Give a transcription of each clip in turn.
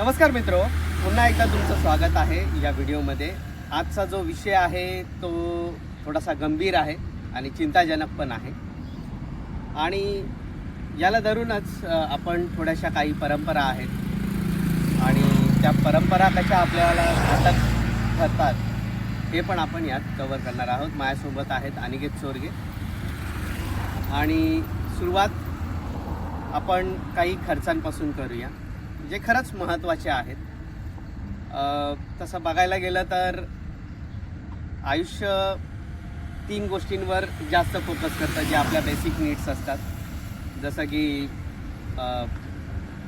नमस्कार मित्र पुन्हा एकदा तुमचं स्वागत आहे या व्हिडिओमध्ये. आजचा जो विषय आहे तो थोडासा गंभीर आहे आणि चिंताजनक पण आहे. आणि याला धरूनच आपण थोड्याशा काही परंपरा आहेत. आणि त्या परंपरा कशा आपल्याला घातक ठरतात हे पण आपण यात कवर करणार आहोत. माझ्यासोबत आहेत अनिकेत चोरगे आणि सुरुवात आपण काही खर्चांपासून करूया. जे खरंच महत्त्वाचे आहेत. तसं बघायला गेलं तर आयुष्य तीन गोष्टींवर जास्त फोकस करतं जे आपल्या बेसिक नीड्स असतात. जसं की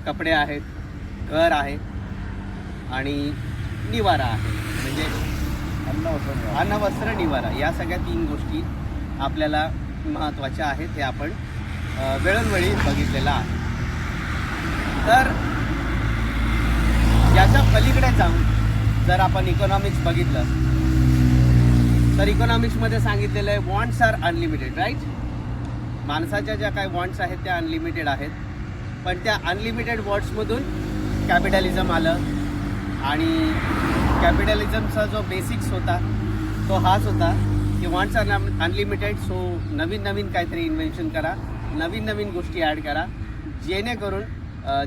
कपडे आहेत घर आहे आणि निवारा आहे. म्हणजे अन्न वस्त्र अन्न वस्त्र निवारा या सगळ्या तीन गोष्टी आपल्याला महत्त्वाच्या आहेत हे आपण वेळोवेळी बघितलेलं आहे. तर पलीकडे जाऊन जर आपण इकॉनॉमिक्स बघितलं तर इकॉनॉमिक्समध्ये सांगितलेलं आहे वॉन्ट्स आर अनलिमिटेड राईट माणसाच्या ज्या काही वॉन्ट्स आहेत त्या अनलिमिटेड आहेत. पण त्या अनलिमिटेड वॉन्ट्समधून कॅपिटलिझम आलं आणि कॅपिटलिझमचा जो बेसिक्स होता तो हाच होता की वॉन्ट्स आर अनलिमिटेड सो नवीन नवीन काहीतरी इन्व्हेन्शन करा नवीन नवीन गोष्टी ॲड करा जेणेकरून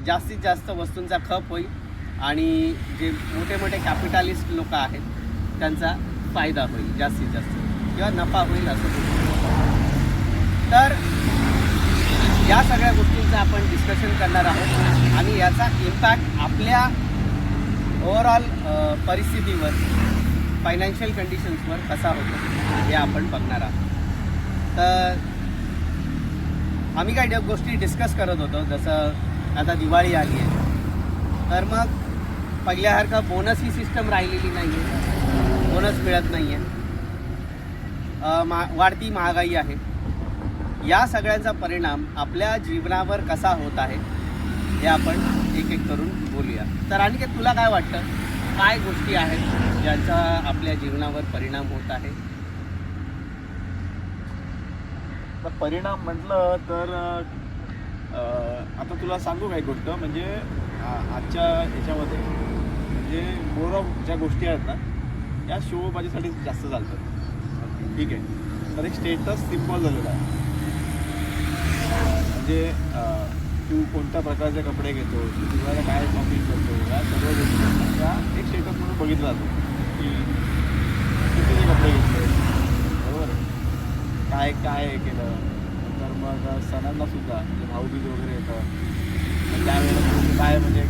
जास्तीत जास्त वस्तूंचा खप होईल. आणि जे मोठे मोठे कॅपिटलिस्ट लोक आहेत त्यांचा फायदा होईल जास्तीत जास्त. किंवा नफा होईल असं तर या सगळ्या गोष्टींचं आपण डिस्कशन करणार आहोत आणि याचा इम्पॅक्ट आपल्या ओव्हरऑल परिस्थितीवर फायनान्शियल कंडिशन्सवर कसा होतो हे आपण बघणार आहोत. तर आम्ही काही गोष्टी डिस्कस करत होतो जसं आता दिवाळी आली आहे. तर मग पहिल्यासारखं बोनस ही सिस्टम राहिलेली नाही आहे बोनस मिळत नाही आहे मा वाढती महागाई आहे. या सगळ्यांचा परिणाम आपल्या जीवनावर कसा होत आहे हे आपण एक एक करून बोलूया. तर आणखी तुला काय वाटतं? काय गोष्टी आहेत ज्याचा आपल्या जीवनावर परिणाम होत आहे? तर परिणाम म्हटलं तर आता तुला सांगू काय गोष्ट? म्हणजे आजच्या याच्यामध्ये म्हणजे मोर ऑफ ज्या गोष्टी आहेत ना या शो माझ्यासाठी जास्त चालतात. ठीक आहे? तर एक स्टेटस सिंपल झालेला आहे. म्हणजे तू कोणत्या प्रकारचे कपडे घेतो तू काय शॉपिंग करतो या सर्व गोष्टी. त्या एक स्टेटस म्हणून बघितलं जातो की कितीचे कपडे घेतले. बरोबर काय काय हे केलं? तर मग सणांना सुद्धा म्हणजे भाऊबीज वगैरे येतं त्यावेळेला काय म्हणजे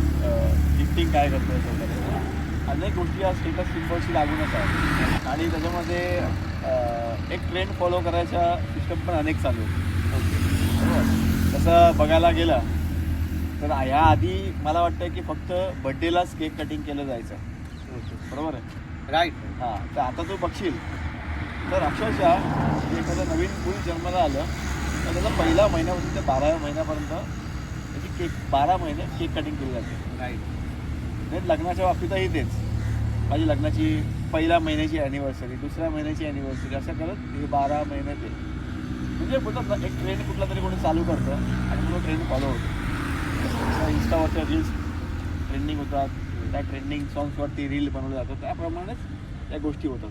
गिफ्टिंग काय करतोय वगैरे? अनेक गोष्टी या स्टेटस सिम्बॉलशी लागूनच आहेत. आणि त्याच्यामध्ये एक ट्रेंड फॉलो करायच्या सिस्टम पण अनेक चालू आहेत. बरोबर? तसं बघायला गेलं तर ह्याआधी मला वाटतं की फक्त बड्डेलाच केक कटिंग केलं जायचं. बरोबर आहे? राईट हां तर आता तू बघशील. तर अक्षरशः एखादं नवीन मूल जन्माला आलं तर त्याचा पहिला महिन्यापासून ते बाराव्या महिन्यापर्यंत केक बारा महिने केक कटिंग केली जाते. राईट लग्नाच्या बाबतीतही तेच. माझी लग्नाची पहिल्या महिन्याची ॲनिव्हर्सरी दुसऱ्या महिन्याची ॲनिव्हर्सरी असं करत हे बारा महिने ते. म्हणजे बोलतात एक ट्रेंड कुठला तरी कोणी चालू करतं आणि मग ट्रेंड फॉलो होतो. इन्स्टावरच्या रील्स ट्रेंडिंग होतात त्या ट्रेंडिंग सॉंग्सवरती रील बनवलं जातं त्याप्रमाणेच त्या गोष्टी होतात.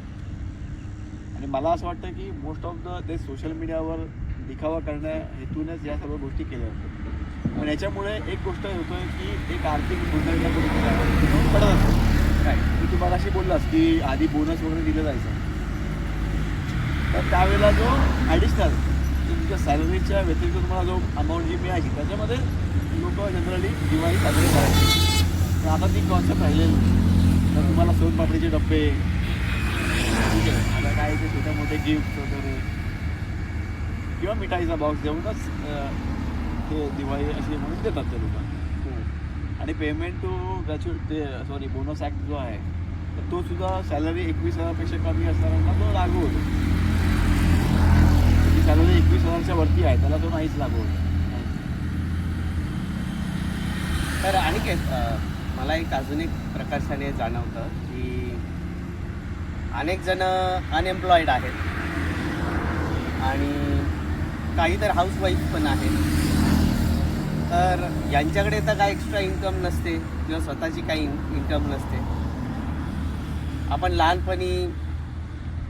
आणि मला असं वाटतं की मोस्ट ऑफ द ते सोशल मीडियावर दिखावा करण्या हेतूनच या सर्व गोष्टी केल्या जातात. पण याच्यामुळे एक गोष्ट होतोय की एक आर्थिक गुंतवणूक पडत असतो. राईट मी तुम्हाला अशी बोललास की आधी बोनस वगैरे दिलं जायचं. तर त्यावेळेला जो ॲडिशनल तुमच्या सॅलरीच्या व्यतिरिक्त तुम्हाला जो अमाऊंट जी मिळायची त्याच्यामध्ये लोक जनरली दिवाळी साजरी करायची. तर आता ती कॉन्सेप्ट राहिलेली तर तुम्हाला सोनपापडीचे डब्बे ठीक आहे. आता काय ते छोटे मोठे गिफ्ट वगैरे किंवा मिठाईचा बॉक्स देऊनच ते दिवाळी अशी म्हणून देतात ते लोक. आणि पेमेंट टू ग्रॅच्युएट ते सॉरी बोनस ॲक्ट जो आहे तर तो सुद्धा सॅलरी एकवीस हजारापेक्षा कमी असणाऱ्यांना तो लागू होतो. सॅलरी एकवीस हजारच्या वरती आहे त्याला तो नाहीच लागू होतो. तर अनिकेत अ, मला एक अजून एक प्रकर्षाने जाणवतं की अनेक जण अनएम्प्लॉईड आहेत. आणि काही तर हाऊसवाईफ पण आहेत. तर यांच्याकडे तर काय एक्स्ट्रा इन्कम नसते किंवा स्वतःची काही इन्कम नसते. आपण लहानपणी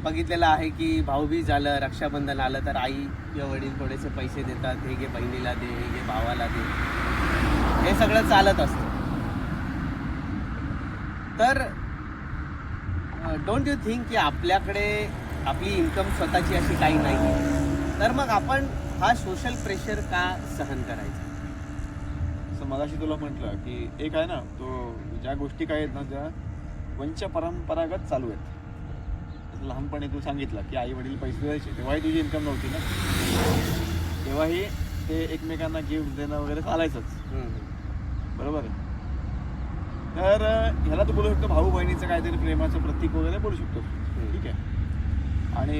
बघितलेलं आहे की भाऊबीज झालं रक्षाबंधन आलं तर आई किंवा वडील थोडेसे पैसे देतात हे घे बहिणीला दे हे घे भावाला दे. हे सगळं चालत असतं. तर डोंट यू थिंक की आपल्याकडे आपली इन्कम स्वतःची अशी काही नाही तर मग आपण हा सोशल प्रेशर का सहन करायचा? असं मगाशी तुला म्हटलं की एक आहे ना तो ज्या गोष्टी काय आहेत ना त्या वंश परंपरागत चालू आहेत. जसं लहानपणी तू सांगितलं की आई वडील पैसे द्यायचे तेव्हाही तुझी इन्कम नव्हती ना. तेव्हाही ते एकमेकांना गिफ्ट देणं वगैरे चालायचंच. बरोबर तर ह्याला तू बोलू शकतो भाऊ बहिणीचं काहीतरी प्रेमाचं प्रतीक वगैरे बोलू शकतो. ठीक आहे. आणि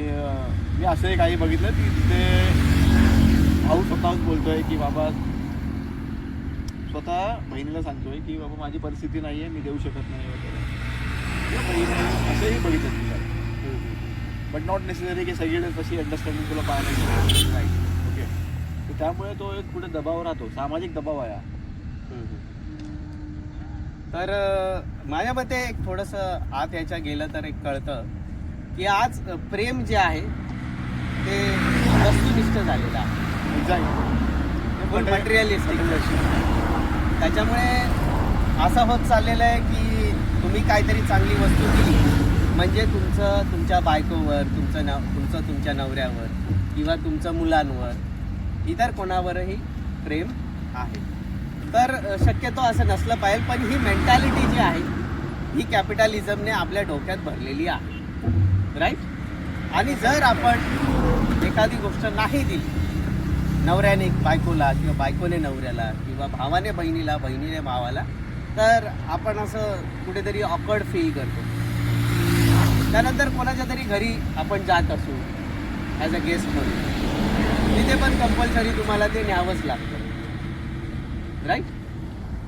मी असंही काही बघितलं की तिथे भाऊ स्वतःच बोलतोय की बाबा स्वतः बहिणीला सांगतोय की बाबा माझी परिस्थिती नाही आहे मी देऊ शकत नाही वगैरे. असंही बघितलं तुला. बट नॉट नेसेसरी की सगळीकडे तशी अंडरस्टँडिंग तुला पाहायला मिळेल ओके तर त्यामुळे तो एक कुठे दबाव राहतो सामाजिक दबाव आहे हा. तर माझ्या मते एक थोडंसं आत याच्या गेलं तर एक कळतं की आज प्रेम जे आहे ते वस्तुनिष्ठ झालेलं आहे. फुल मटेरियलिस्टिक त्याच्यामुळे असं होत चाललेलं आहे की तुम्ही काहीतरी चांगली वस्तू दिली म्हणजे तुमचं तुमच्या बायकोवर तुमचं नव तुमचं तुमच्या नवऱ्यावर किंवा तुमचं मुलांवर इतर कोणावरही प्रेम आहे. तर शक्यतो असं नसलं पाहिजे पण ही मेंटॅलिटी जी आहे ही कॅपिटलिझमने आपल्या डोक्यात भरलेली आहे. राईट आणि जर आपण एखादी गोष्ट नाही दिली नवऱ्याने बायकोला किंवा बायकोने नवऱ्याला किंवा भावाने बहिणीला बहिणीने भावाला तर आपण असं कुठेतरी ऑकवर्ड फील करतो. त्यानंतर कोणाच्या तरी घरी आपण जात असू ॲज अ गेस्ट म्हणून. तिथे पण कंपल्सरी तुम्हाला ते न्यावंच लागतं. राईट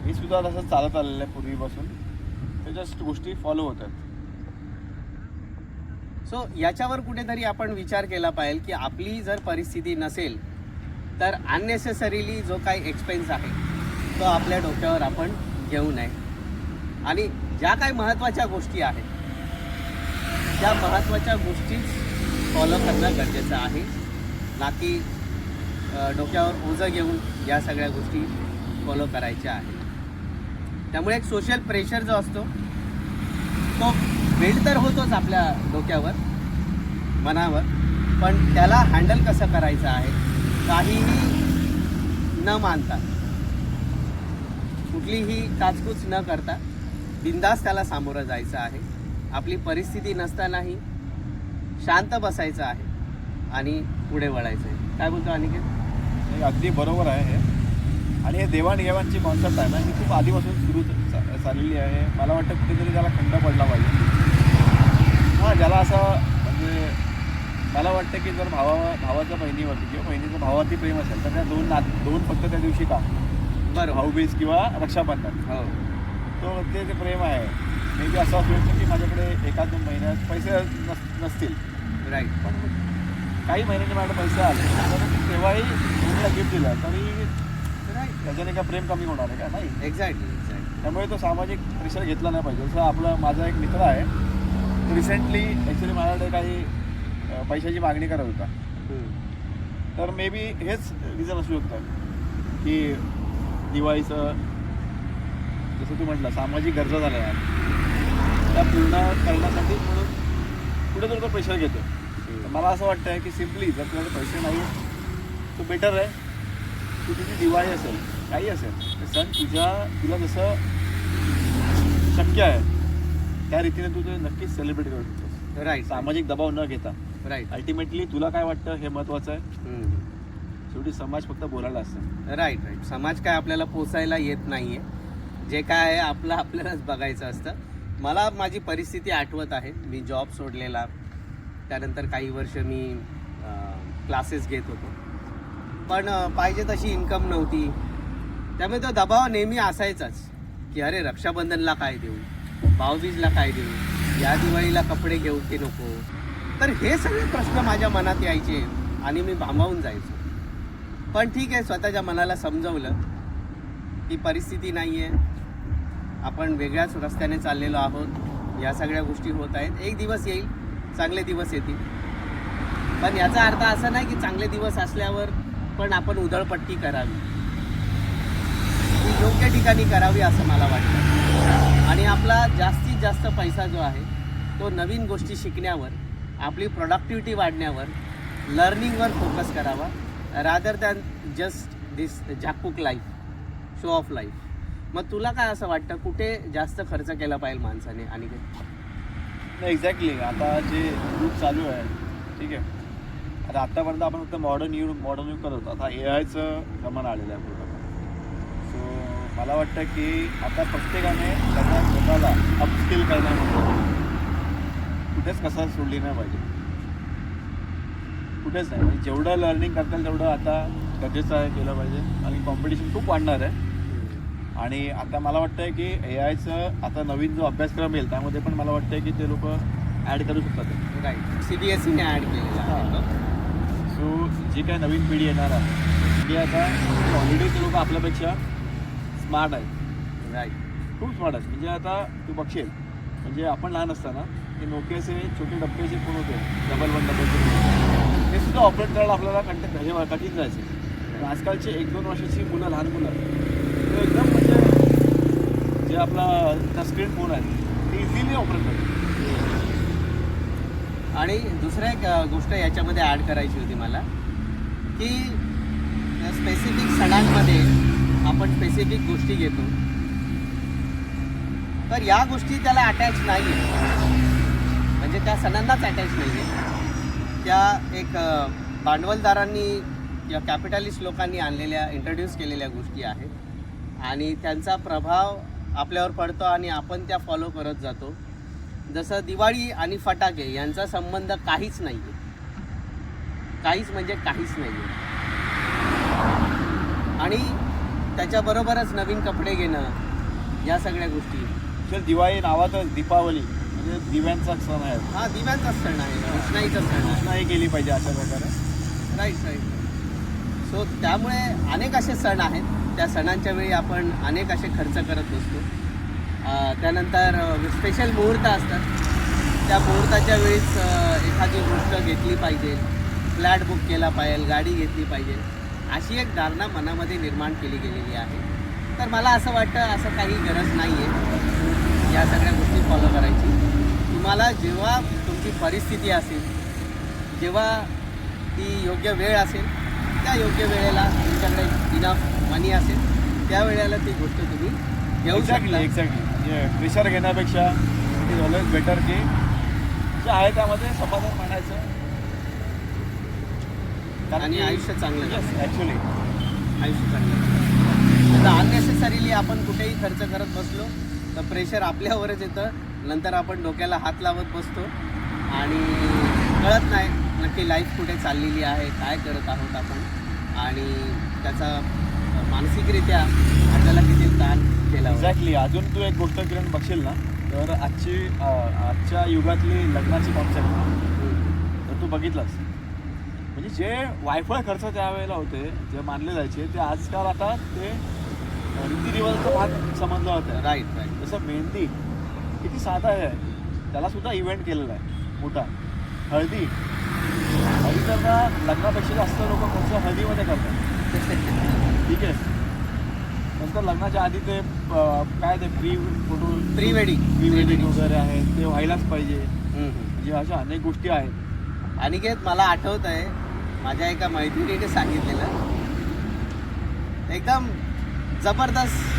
मी सुद्धा तसं चालत आलेलं आहे पूर्वीपासून. ते जस्ट गोष्टी फॉलो होतात सो याच्यावर कुठेतरी आपण विचार केला पाहिजे की आपली जर परिस्थिती नसेल तर अननेसेसरीली जो काही एक्सपेन्स आहे तो आपल्या डोक्यावर आपण घेऊ नये. आणि ज्या काही महत्त्वाच्या गोष्टी आहेत त्या महत्त्वाच्या गोष्टीच फॉलो करणं गरजेचं आहे. ना की डोक्यावर ओझं घेऊन या सगळ्या गोष्टी फॉलो करायच्या आहेत. त्यामुळे एक सोशल प्रेशर जो असतो तो बिल्ड तर होतोच आपल्या डोक्यावर मनावर पण त्याला हँडल कसं करायचं आहे काहीही न मानता कुठलीही काचकूच न करता बिंदास त्याला सामोरं जायचं आहे. आपली परिस्थिती नसतानाही शांत बसायचं आहे आणि पुढे वळायचं आहे काय बोलतो अनिकेत? हे अगदी बरोबर आहे आणि हे देवाणघेवाणची कॉन्सेप्ट आहे ना ही खूप आधीपासून सुरू चा- चाललेली आहे. मला वाटतं कुठेतरी त्याला खंड पडला पाहिजे. हां ज्याला असं मला वाटतं की जर भावा भावाचं बहिणीवरती किंवा बहिणीचं भावावरती प्रेम असेल तर त्या दोन नात दोन फक्त त्या दिवशी का? बरोबर. भाऊबीज किंवा रक्षाबंधन. हो. तो ते जे प्रेम आहे मे बी असं असू शकतं की माझ्याकडे एका दोन महिन्यात पैसे नस नसतील. राईट पण काही महिन्यांनी माझ्याकडे पैसे आले तर तेव्हाही बहिणीला गिफ्ट दिलं तरी राईट त्याच्याने काय प्रेम कमी होणार आहे का? नाही. एक्झॅक्टली एक्झॅक्टली त्यामुळे तो सामाजिक प्रेशर घेतला नाही पाहिजे. जसं आपला माझा एक मित्र आहे रिसेंटली ॲक्च्युली माझ्याकडे काही पैशाची मागणी करत होता तर मे बी हेच रिझन असू शकतं की दिवाळीचं जसं तू म्हटलं सामाजिक गरजा झाल्या. त्या पूर्ण करण्यासाठी म्हणून कुठे तो प्रेशर घेतो मला असं वाटतं आहे की सिम्पली जर तुझ्याकडे पैसे नाही तो बेटर आहे की तुझी दिवाळी असेल काही असेल ते सण तुझ्या तुला जसं शक्य आहे त्या रीतीने तू ते नक्कीच सेलिब्रेट करू शकतोस. राईट सामाजिक दबाव न घेता. राईट अल्टिमेटली तुला काय वाटतं? हे महत्त्वाचं आहे. शेवटी समाज फक्त बोलायला असतं. राईट राईट समाज काय आपल्याला पोचायला येत नाहीये. जे काय आहे आपलं आपल्यालाच बघायचं असतं. मला माझी परिस्थिती आठवत आहे. मी जॉब सोडलेला. त्यानंतर काही वर्ष मी क्लासेस घेत होतो. पण अं, पाहिजे तशी इन्कम नव्हती. त्यामुळे तो दबाव नेहमी असायचाच. की अरे रक्षाबंधनला काय देऊ? भाऊबीजला काय देऊ? या दिवाळीला कपडे घेऊ की नको? तर हे सगळे प्रश्न माझ्या मनात यायचे आणि मी भांबावून जायचो. पण ठीक आहे स्वतःच्या मनाला समजवलं की परिस्थिती नाही आहे आपण वेगळ्याच रस्त्याने चाललेलो आहोत. या सगळ्या गोष्टी होत आहेत. एक दिवस येईल चांगले दिवस येतील. पण याचा अर्थ असा नाही की चांगले दिवस असल्यावर पण आपण उधळपट्टी करावी. ती योग्य ठिकाणी करावी असं मला वाटतं. आणि आपला जास्तीत जास्त पैसा जो आहे तो नवीन गोष्टी शिकण्यावर आपली प्रोडक्टिव्हिटी वाढण्यावर लर्निंगवर फोकस करावा. रादर दॅन जस्ट दिस झाकूक लाईफ शो ऑफ लाईफ मग तुला काय असं वाटतं? कुठे जास्त खर्च केला पाहिजे माणसाने आणि काय एक्झॅक्टली आता जे युग चालू आहे ठीक आहे. आता आत्तापर्यंत आपण फक्त मॉडर्न युग मॉडर्न युग करत होतो. आता ए आयचं प्रमाण आलेलं आहे पूर्ण सो मला वाटतं की आता प्रत्येकाने त्यांना स्वतःला अपस्किल करण्यामध्ये कुठेच कसं सोडली नाही पाहिजे. कुठेच नाही. म्हणजे जेवढं लर्निंग करता येईल तेवढं आता गरजेचं आहे केलं पाहिजे. आणि कॉम्पिटिशन खूप वाढणार आहे. आणि आता मला वाटतं की ए आयचं आता नवीन जो अभ्यासक्रम येईल त्यामध्ये पण मला वाटतं की ते लोक ॲड करू शकतात. राईट सी बी एस सीने ॲड केलेलं आहे. तो. सो जी काय नवीन पिढी येणार आहे ती आता ऑलरेडी ते लोक आपल्यापेक्षा स्मार्ट आहेत. राईट खूप स्मार्ट आहेत. म्हणजे आता तू बघशील म्हणजे आपण लहान असताना ते नोकियाचे छोटे डब्बेचे फोन होते डबल वन डबल टू ते सुद्धा ऑपरेट करायला आपल्याला कंटेक्ट हे कठीण जायचे. आजकालचे एक दोन वर्षाची मुलं लहान मुलं ते एकदम म्हणजे जे आपला टचस्क्रीन फोन आहे ते इझिली ऑपरेट करतात आणि दुसरं एक गोष्ट याच्यामध्ये ॲड करायची होती मला की स्पेसिफिक सणांमध्ये आपण स्पेसिफिक गोष्टी घेतो. तर या गोष्टी त्याला अटॅच नाही आहे म्हणजे त्या सणांनाच अटॅच नाही आहे त्या एक भांडवलदारांनी या कॅपिटलिस्ट लोकांनी आणलेल्या इंट्रोड्यूस केलेल्या गोष्टी आहेत. आणि त्यांचा प्रभाव आपल्यावर पडतो आणि आपण त्या फॉलो करत जातो. जसं दिवाळी आणि फटाके यांचा संबंध काहीच नाही आहे काहीच म्हणजे काहीच नाही आहे आणि त्याच्याबरोबरच नवीन कपडे घेणं या सगळ्या गोष्टी. सर दिवाळी नावातच दीपावली. म्हणजे दिव्यांचा सण आहे. हा दिव्यांचा सण आहे. रोषणाईचा सण आहे. घोषणाही केली पाहिजे अशा प्रकारे. राईट राईट सो त्यामुळे अनेक असे सण आहेत. त्या सणांच्या वेळी आपण अनेक असे खर्च करत बसतो. अं, त्यानंतर स्पेशल मुहूर्त असतात. त्या मुहूर्ताच्या वेळीच एखादी गोष्ट घेतली पाहिजे. फ्लॅट बुक केला पाहिजे गाडी घेतली पाहिजे. अशी एक धारणा मनामध्ये निर्माण केली गेलेली आहे. तर मला असं वाटतं असं काही गरज नाही आहे या सगळ्या गोष्टी फॉलो करायची. तुम्हाला जेव्हा तुमची परिस्थिती असेल जेव्हा ती योग्य वेळ असेल त्या योग्य वेळेला तुमच्याकडे इनफ मनी असेल त्या वेळेला ती गोष्ट तुम्ही घेऊ शकता. एक्झॅक्टली म्हणजे प्रेशर घेण्यापेक्षा इट इज ऑलवेज बेटर की जे आहे त्यामध्ये समाधान मानायचं. आणि आयुष्य चांगलं. ॲक्च्युली आयुष्य चांगलं आता अननेसेसरीली आपण कुठेही खर्च करत बसलो तर प्रेशर आपल्यावरच येतं. नंतर आपण डोक्याला हात लावत बसतो. आणि कळत नाही नक्की लाईफ कुठे चाललेली आहे काय करत आहोत आपण. आणि त्याचा मानसिकरित्या आपल्याला किती ताण केला. एक्झॅक्टली अजून तू एक गोष्ट किरण बघशील ना तर आजची आजच्या युगातली लग्नाची कॉन्सेप्ट. तर तू बघितलंस. म्हणजे जे वायफळ खर्च त्यावेळेला होते जे मानले जायचे ते आजकाल आता ते रीतिरिवाजाचा भाग समजला होता राईट राईट जसं मेहंदी किती साधा आहे? त्याला सुद्धा इव्हेंट केलेला आहे. मोठा. हळदी. हळदी तर ना लग्नापेक्षा जास्त लोक खर्च हळदीमध्ये करतात. ठीक आहे. नंतर लग्नाच्या आधी ते काय ते pre photo pre wedding pre wedding वगैरे आहे ते व्हायलाच पाहिजे. म्हणजे अशा अनेक गोष्टी आहेत. अनिकेत मला आठवत आहे माझ्या एका मैत्रिणीने सांगितलेलं. एकदम जबरदस्त.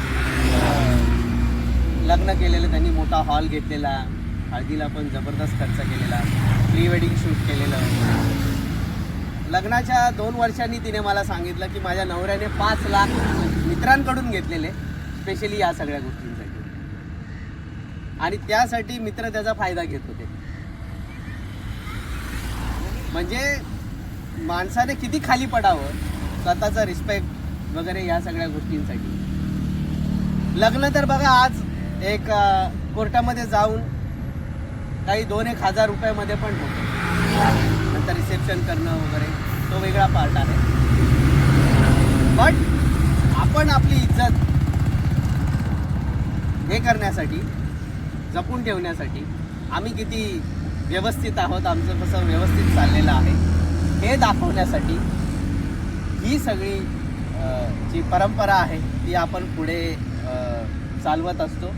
लग्न केलेलं त्यांनी मोठा हॉल घेतलेला. हळदीला पण जबरदस्त खर्च केलेला. प्री वेडिंग शूट केलेलं. लग्नाच्या दोन वर्षांनी तिने मला सांगितलं की माझ्या नवऱ्याने पाच लाख मित्रांकडून घेतलेले स्पेशली या सगळ्या गोष्टींसाठी. आणि त्यासाठी मित्र त्याचा फायदा घेत होते. म्हणजे माणसाने किती खाली पडावं स्वतःचा रिस्पेक्ट वगैरे या सगळ्या गोष्टींसाठी. लग्न तर बघा आज एक कोर्टामध्ये जाऊन काही दोन एक हजार रुपयामध्ये पण होतं. नंतर रिसेप्शन करणं वगैरे तो वेगळा पार्ट आहे. बट आपण आपली इज्जत हे करण्यासाठी जपून ठेवण्यासाठी आम्ही किती व्यवस्थित आहोत आमचं कसं व्यवस्थित चाललेलं आहे हे दाखवण्यासाठी ही सगळी जी परंपरा आहे ती आपण पुढे चालवत असतो.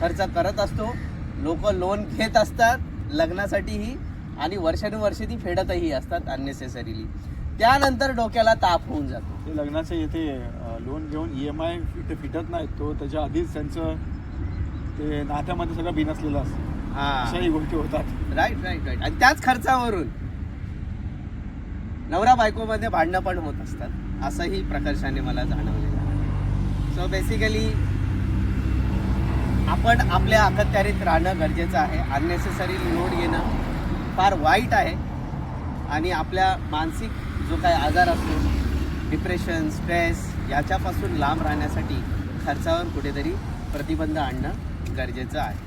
खर्च करत असतो. लोक लोन घेत असतात. लग्नासाठीही आणि वर्षानुवर्षे ती फेडतही असतात अननेसेसरीली त्यानंतर डोक्याला ताप होऊन जातो. ते लग्नाचे येथे लोन घेऊन ई एम आय फिट फिटत नाही तो त्याच्या आधीच त्यांचं ते नात्यामध्ये सगळं बिनसलेलं असतं. अशाही गोष्टी होतात. राईट राईट राईट आणि त्याच खर्चावरून नवरा बायकोमध्ये भांडणं पण होत असतात. असंही प्रकर्षाने मला जाणवलेलं आहे. सो बेसिकली आपण आपल्या अखत्यारीत राहणं गरजेचं आहे. अननेसेसरी लोड घेणं फार वाईट आहे. आणि आपल्या मानसिक जो काही आजार असतो डिप्रेशन स्ट्रेस याच्यापासून लांब राहण्यासाठी खर्चावर कुठेतरी प्रतिबंध आणणं गरजेचं आहे.